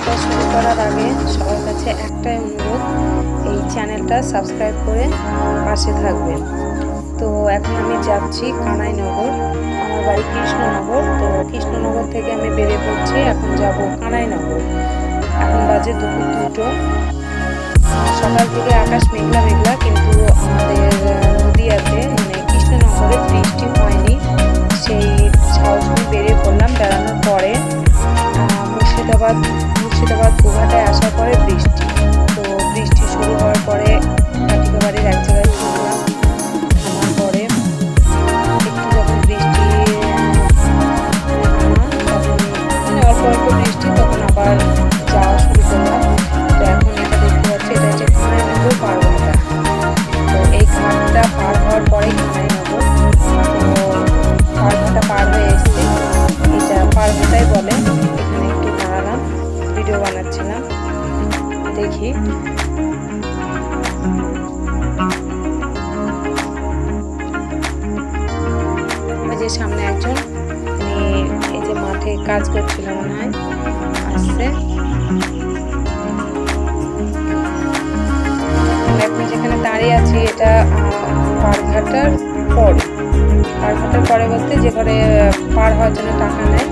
ভিডিওটা শুরু করার আগে সবার কাছে একটাই অনুরোধ, এই চ্যানেলটা সাবস্ক্রাইব করে পাশে থাকবেন। তো এখন আমি যাচ্ছি কানাইনগর, আমার বাড়ি কৃষ্ণনগর। তো কৃষ্ণনগর থেকে আমি বেরিয়ে পড়ছি, এখন যাব কানাইনগর। এখন বাজে দুপুর দুটো। সকাল থেকে আকাশ মেঘলা মেঘলা, কিন্তু আমাদের নদীয়াতে মানে কৃষ্ণনগরে বৃষ্টি যে সামনে একজন এই যে মাঠে কাজ করছিল মনে হয়, আসছে। এখন যেখানে দাঁড়িয়ে আছি, এটা পারঘাটার পরে। পারঘাটার পরে বলতে যে ঘরে পার হওয়ার জন্য টাকা নেয়,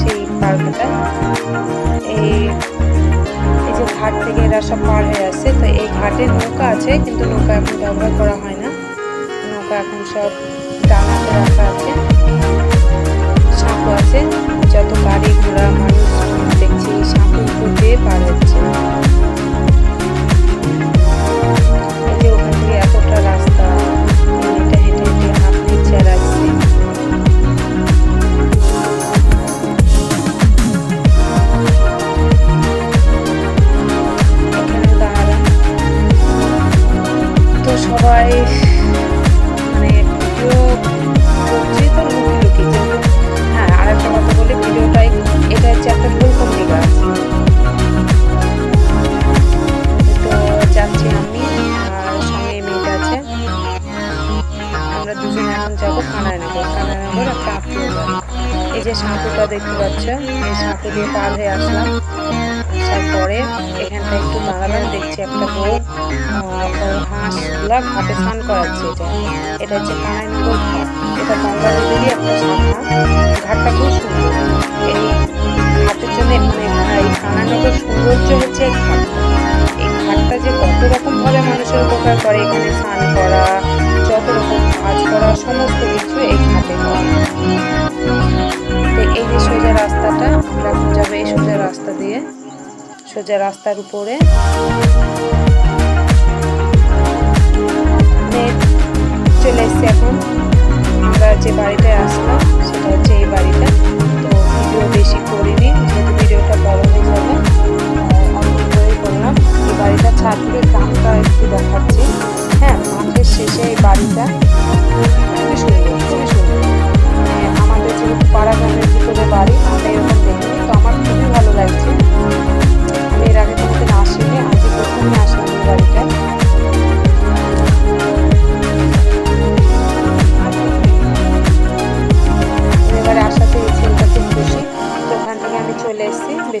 সেই পারঘাটা। এই ঘাট থেকে এরা সব পার হয়ে আসছে তো এই ঘাটে নৌকা আছে, কিন্তু নৌকা এখন ব্যবহার করা হয় না। নৌকা এখন সব ডাঙা রাখা আছে। সাঁকো আছে। যাব কানাইনগর কানাইনগর একটা আত্মীয় এই যে সাঁকুটা দেখতে পাচ্ছ, এই সাঁকু দিয়ে পার হয়ে আসলাম। আসার পরে এখানটা একটু দাঁড়ালাম, দেখছি একটা বউ হাঁসগুলা ঘাটে স্নান করাচ্ছে এটা। এটা হচ্ছে কানাইনগর ঘাট এটা গঙ্গা নদীরই একটা শাখা ঘাটটা খুব সুন্দর। এই ঘাটের জন্য মানে এই কানাইনগর সৌন্দর্য হচ্ছে এই এই ঘাটটা যে কত রকম ভাবে মানুষের উপকার করে, এখানে স্নান করা, যত রকম কাজ করা, সমস্ত যাব সোজা রাস্তা দিয়ে। সোজা রাস্তার উপরে। চলে এসছি এখন। আমরা যে বাড়িটায় আসলাম, সেটা হচ্ছে এই বাড়িটা। তো ভিডিও বেশি করিনি।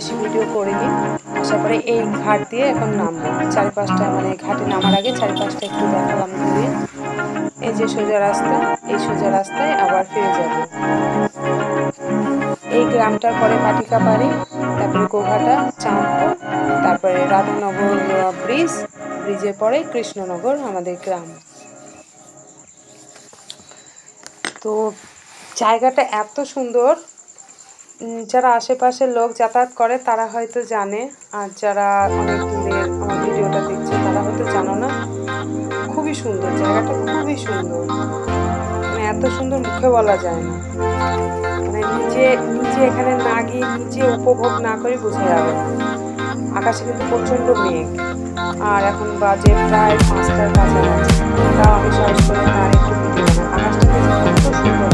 বেশি ভিডিও করিনি। আসার পরে এই ঘাট দিয়ে এখন নামবো। চারিপাশটা মানে ঘাটে নামার আগে চারিপাশটা একটু দেখালাম ঘুরিয়ে। এই যে সোজা রাস্তা, এই সোজা রাস্তায় আবার ফিরে যাব। এই গ্রামটার পরে পাটিকা বাড়ি তারপরে গোঘাটা, চাঁদপুর, তারপরে রাধানগর ব্রিজ ব্রিজের পরে কৃষ্ণনগর, আমাদের গ্রাম। তো জায়গাটা এত সুন্দর যারা আশেপাশের লোক যাতায়াত করে, তারা হয়তো জানে। আর যারা অনেক দূরের আমার ভিডিওটা দেখছে, তারা হয়তো জানো না। খুবই সুন্দর, জায়গাটা খুবই সুন্দর। মানে এত সুন্দর মুখে বলা যায় না। মানে নিজে নিজে এখানে না গিয়ে নিজে উপভোগ না করে বোঝা যাবে আকাশে কিন্তু প্রচণ্ড মেঘ। আর এখন বাজে প্রায় পাঁচটার কাছাকাছি। তাও আমি সাহস করে আর একটু আকাশটা দেখে খুব সুন্দর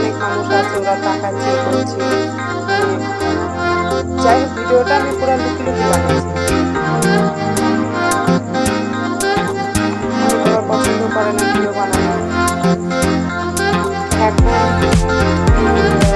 অনেক মানুষ আছে টাকা চেয়ে করছে যাই হোক ভিডিওটা আমি পুরো লুকি লুকি বানিয়েছি পছন্দ করে না ভিডিও বানানো এখন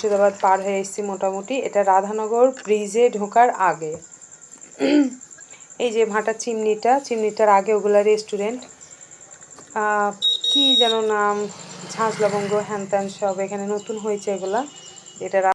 মুর্শিদাবাদ পার হয়ে এসেছি মোটামুটি। এটা রাধানগর ব্রিজে ঢোকার আগে। এই যে ভাটা চিমনিটা, চিমনিটার আগে ওগুলা রেস্টুরেন্ট কি যেন নাম ঝাঁজ লবঙ্গ হ্যান ত্যান সব এখানে নতুন হয়েছে এগুলা। এটা